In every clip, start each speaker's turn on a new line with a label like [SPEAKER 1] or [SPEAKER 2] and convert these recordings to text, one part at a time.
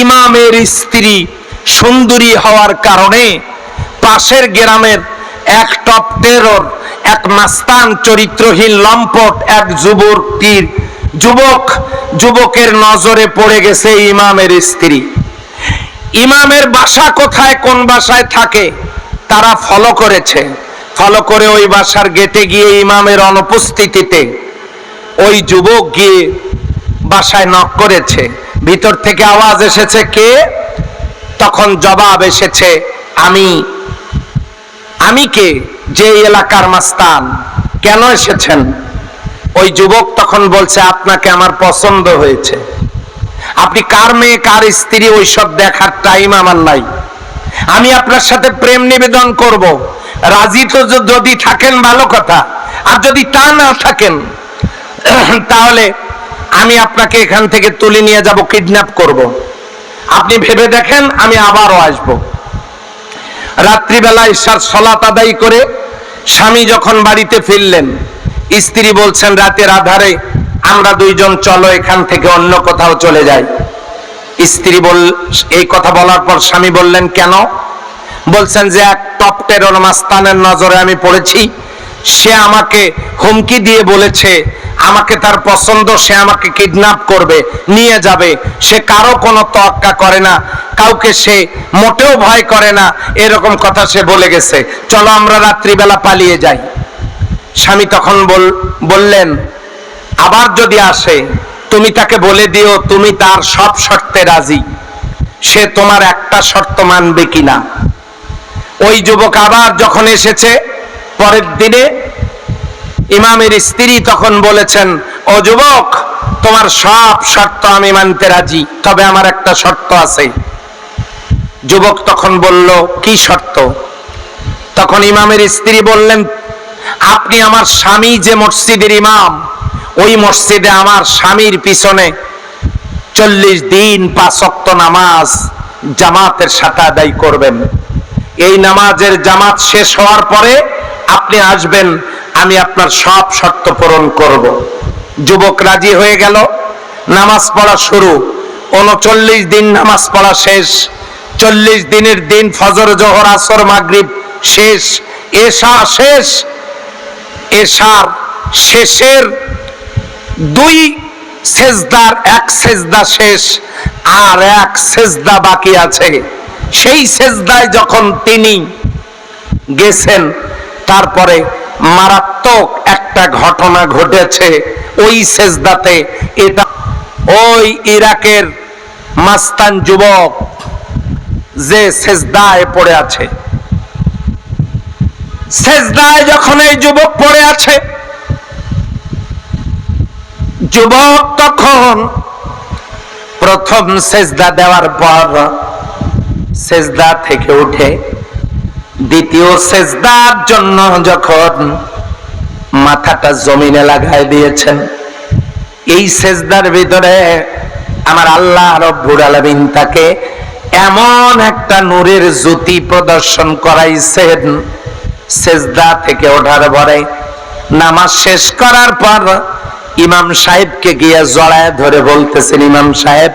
[SPEAKER 1] ইমামের স্ত্রী সুন্দরী হওয়ার কারণে পাশের গ্রামের এক টপ টেরর, এক মাস্তান চরিত্রহীন লম্পট এক যুবকটির যুবক, যুবকের নজরে পড়ে গেছে ইমামের স্ত্রী। ইমামের বাসা কোথায়, কোন বাসায় থাকে, তারা ফলো করেছে। ফলো করে ওই বাসার গেটে গিয়ে ইমামের অনুপস্থিতিতে ওই যুবক গিয়ে বাসায় নক করেছে। ভিতর থেকে আওয়াজ এসেছে কে? তখন জবাব এসেছে, আমি। আমি কে? যে এলাকার মাস্তান। কেন এসেছেন? ওই যুবক তখন বলছে, আপনাকে আমার পছন্দ হয়েছে। আপনি কার মেয়ে, কার স্ত্রী ওইসব দেখার টাইম আমার নাই। আমি আপনার সাথে প্রেম নিবেদন করব। রাজি তো যদি থাকেন, ভালো কথা। আর যদি তা না থাকেন, তাহলে আমি আপনাকে এখান থেকে তুলে নিয়ে যাব কিডন্যাপ করব। আপনি ভেবে দেখেন, আমি আবারও আসব। রাত্রিবেলা ঈশার সলাত আদায় করে স্বামী যখন বাড়িতে ফিরলেন, স্ত্রী বলছেন, রাতের আধারে আমরা দুইজন, চলো এখান থেকে অন্য কোথাও চলে যাই। স্ত্রী বল, এই কথা বলার পর স্বামী বললেন, কেন? বলছেন যে, এক টপ টেরর মাস্তানের নজরে আমি পড়েছি। সে আমাকে হুমকি দিয়ে বলেছে আমাকে তার পছন্দ, সে আমাকে কিডন্যাপ করবে, নিয়ে যাবে। সে কারও কোনো তোয়াক্কা করে না, কাউকে সে মোটেও ভয় করে না। এরকম কথা সে বলে গেছে। চলো আমরা রাত্রিবেলা পালিয়ে যাই। স্বামী তখন বল, বললেন, আবার যদি আসে, তুমি তাকে বলে দিও, তুমি তার সব শর্তে রাজি। সে তোমার একটা শর্ত মানবে কিনা? ওই যুবক আবার যখন এসেছে, পরের দিনে ইমামের স্ত্রী তখন বলেছেন, ও যুবক, তোমার সব শর্ত আমি মানতে রাজি, তবে আমার একটা শর্ত আছে। যুবক তখন বলল, কি শর্ত? তখন ইমামের স্ত্রী বললেন, আপনি আমার স্বামী যে মসজিদের ইমাম, ওই মসজিদে আমার স্বামীর পিছনে চল্লিশ দিন পাঁচক্ত নামাজ জামাতের সাথে আদায় করবেন। এই নামাজের জামাত শেষ হওয়ার পরে আপনি আসবেন আমি আপনার সব শর্ত পূরণ করব। যুবক রাজি হয়ে গেল, নামাজ পড়া শুরু। উনচল্লিশ দিন নামাজ পড়া শেষ। চল্লিশ দিনের দিন ফজর, জহর, আসর, মাগরিব শেষ। এশা শেষ। এশার শেষের দুই সেজদার এক সেজদা শেষ, আর এক সেজদা বাকি আছে। সেই সেজদায় যখন তিনি গেছেন, তারপরে মারাত্মক একটা ঘটনা ঘটেছে ওই সেজদাতে। এটা ওই ইরাকের মাস্তান যুবক যে সেজদায় পড়ে আছে। সেজদায় যখন এই যুবক পড়ে আছে, যুবক তখন প্রথম সেজদা দেওয়ার পর সেজদা থেকে উঠে দ্বিতীয় সেজদার জন্য যখন মাথাটা জমিনে লাগাই দিয়েছেন, এই সেজদার ভিতরে আমার আল্লাহ রব্বুর আলামিন তাকে এমন একটা নূরের জ্যোতি প্রদর্শন করাইছেন, সেজদা থেকে ওঠার পরে নামাজ শেষ করার পর ইমাম সাহেবকে গিয়ে জড়ায় ধরে বলতেছেন, ইমাম সাহেব,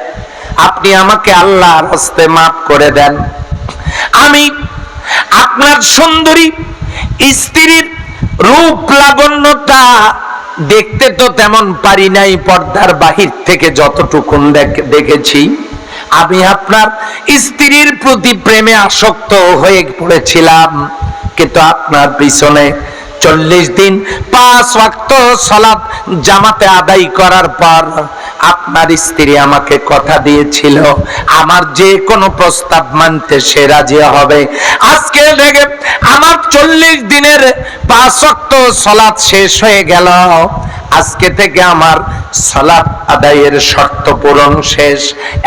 [SPEAKER 1] আপনি আমাকে আল্লাহর হস্তে মাফ করে দেন। আমি আপনার সুন্দরী স্ত্রীর রূপ লাবণ্যতা দেখতে তো তেমন পারি নাই, পর্দার বাহির থেকে যতটুকুন দেখ- দেখেছি। আমি আপনার স্ত্রীর প্রতি প্রেমে আসক্ত হয়ে পড়েছিলাম, কিন্তু আপনার পিছনে চল্লিশ দিন পাঁচ ওয়াক্ত সলাপ জামাতে আদায় করার পর আপনার স্ত্রী আমাকে কথা দিয়েছিল, আমার যে কোনো প্রস্তাব মানতে সে রাজি হবে। আজকে থেকে আমার চল্লিশ দিনের পাঁচ ওয়াক্ত সলাপ শেষ হয়ে গেল। আজকে থেকে আমার সলাপ আদায়ের শর্ত পূরণ শেষ।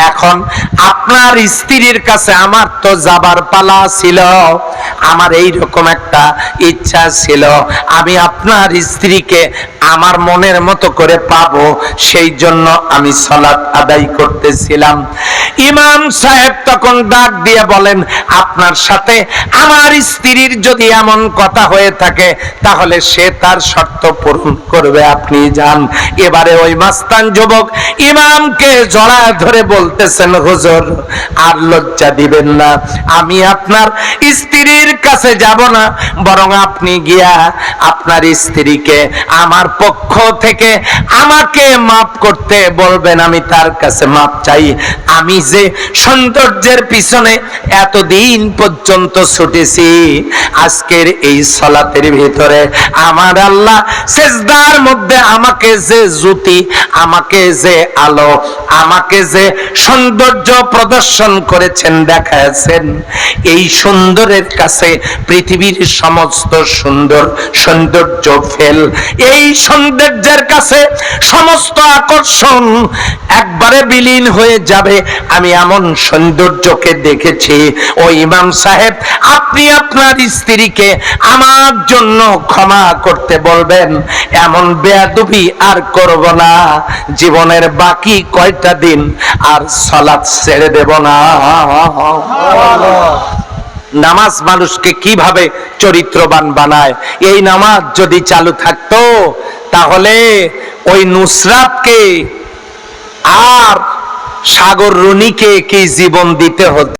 [SPEAKER 1] এখন আপনার স্ত্রীর কাছে আমার তো যাবার পালা ছিল। আমার এই রকম একটা ইচ্ছা ছিল। আমি আপনার স্ত্রীকে আমার মনের মতো করে পাবো সেই জন্য আমি সলাৎ আদায় করতেছিলাম। ইমাম সাহেব তখন ডাক দিয়ে বলেন, আপনার সাথে আমার স্ত্রীর যদি এমন কথা হয়ে থাকে, তাহলে সে তার শর্ত পূরণ করবে, আপনি যান। এবারে ওই মাস্তান যুবক ইমামকে জড়ায় ধরে বলতেছেন, হুজুর, আর লজ্জা দিবেন না, আমি আপনার স্ত্রীর কাছে যাব না, বরং আপনি গিয়া আপনার স্ত্রীকে আমার পক্ষ থেকে আমাকে মাফ করতে বলবেন, আমি তার কাছে মাপ চাই। আমি যে সৌন্দর্যের পিছনে এতদিন পর্যন্ত ছুটেছি, আজকের এই সলাতের ভিতরে আমার আল্লাহ সেজদার মধ্যে আমাকে যে জ্যোতি, আমাকে যে আলো, আমাকে যে সৌন্দর্য প্রদর্শন করেছেন দেখাচ্ছেন এই সুন্দরের কাছে পৃথিবীর সমস্ত সুন্দর সৌন্দর্য ফেল। এই সৌন্দর্যের কাছে সমস্ত আকর্ষণ একবারে বিলীন হয়ে যাবে। আমি এমন সৌন্দর্যকে দেখেছি, ও ইমাম সাহেব, আপনি আপনার স্ত্রীকে আমার জন্য ক্ষমা করতে বলবেন। এমন বেয়াদবি আর করব না। জীবনের বাকি কয়টা দিন আর সলাৎ ছেড়ে দেব না। নামাজ মানুষকে কীভাবে চরিত্রবান বানায়? এই নামাজ যদি চালু থাকতো, তাহলে ওই নুসরাতকে আর সাগর রুনিকে কি জীবন দিতে হতো?